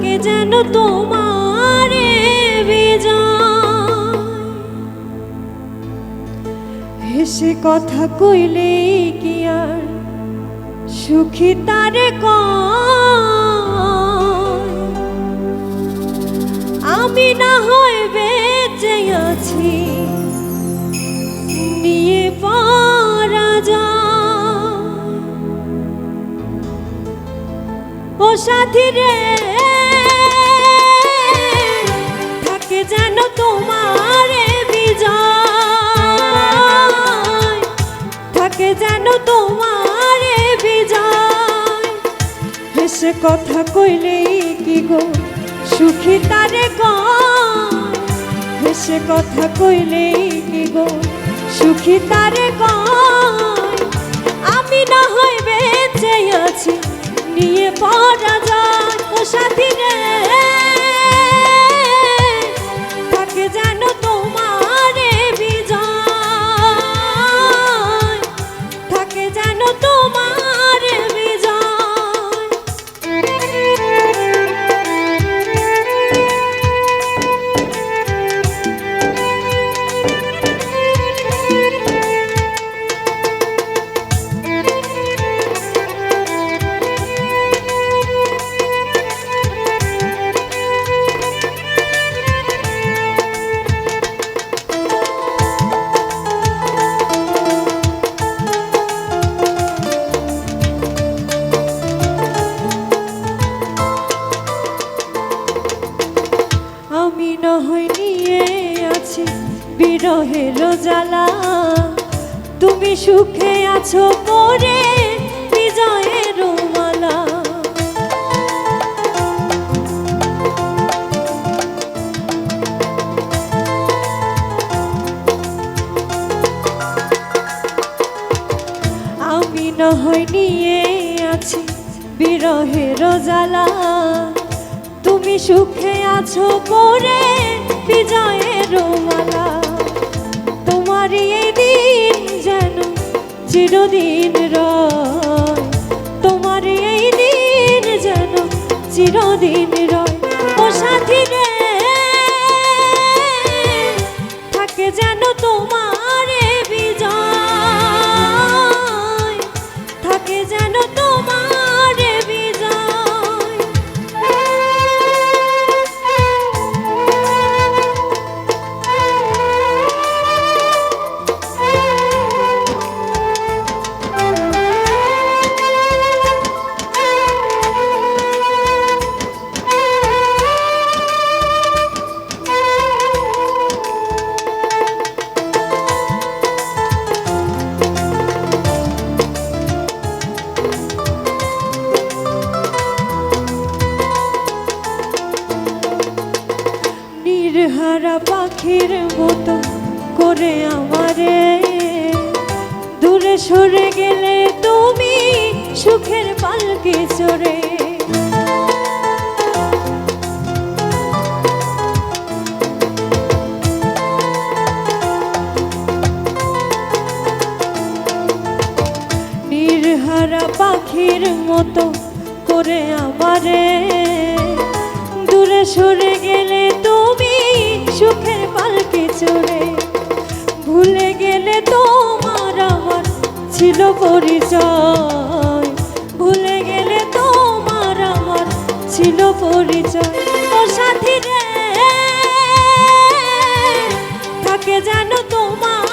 থাকে যেন তোমার হেসে কথা কইলে কি আর? সুখী তারে আমি না হয় বেঁচে আছি, নিয়ে পারা যায়। ও সাথী রে তোমার বিজয়। থাকে যেন তোমার বিজয়। হেসে কথা কইলে কি গো? সুখী তারে হেসে কথা কইলে কি গো? সুখী তারে আমি না হয় বেঁচে আছি, নিয়ে পড়া যায় ও সাথী রে জ্বালা। তুমি সুখে আছো পরে বিজয়ের মালা। আমি নহয় নিয়ে আছি বিরহের জ্বালা। তুমি সুখে আছো পরে চিরদিন রয়। তোমার এই দিন যেন চিরদিন রয়। নির্হারা পাখির মতো করে আমারে। দূরে সরে গেলে তুমি সুখের পালকে চড়ে। নির্হারা পাখির মতো করে আমারে। দূরে সরে গেলে তুমি সুখের পালকে চড়ে। ভুলে গেলে তোমার আমার ছিল পরিচয়। ভুলে গেলে তোমার আমার ছিল পরিচয়। ও সাথী রে থাকে জানো তোমার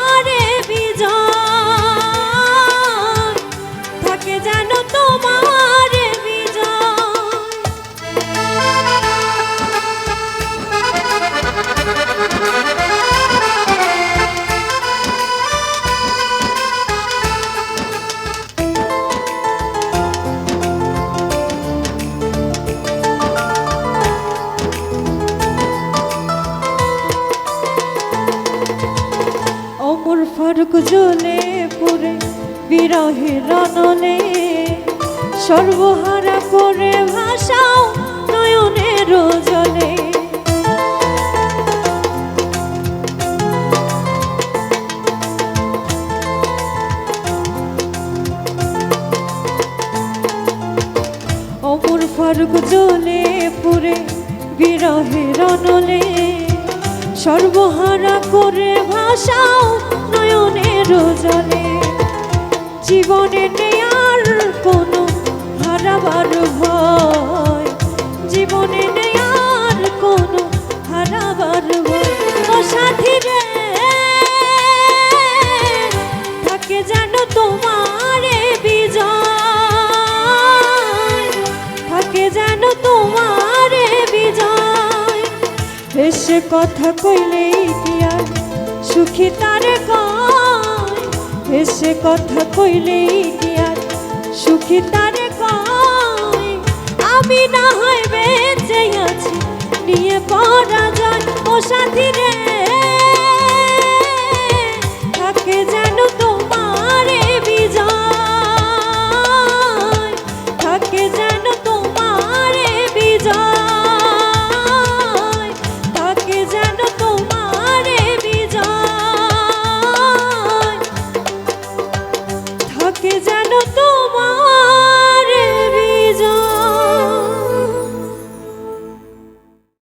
ফারুক জ্বলে পুরে বিরহের রনলে সর্বহারা করে ভাষাও নয়নের জলে। অমর স্বর্গ জ্বলে পুরে বিরহের অনলে সর্বহারা করে ভাষাও জলে জীবনে নেই আর কোনো হারাবার ভয়। জীবনে নেই আর কোনো হারাবার ভয়। সাথী রে থাকে যেন তোমার বিজয়। থাকে যেন তোমার বিজয়। এসে কথা কইলেই কি আর সুখী তারে কয়? এসে কথা কইলেই কি আর সুখী তারে কয়? আমি না হয় বেঁচে আছি, নিয়ে পরা যায় ও সাথী রে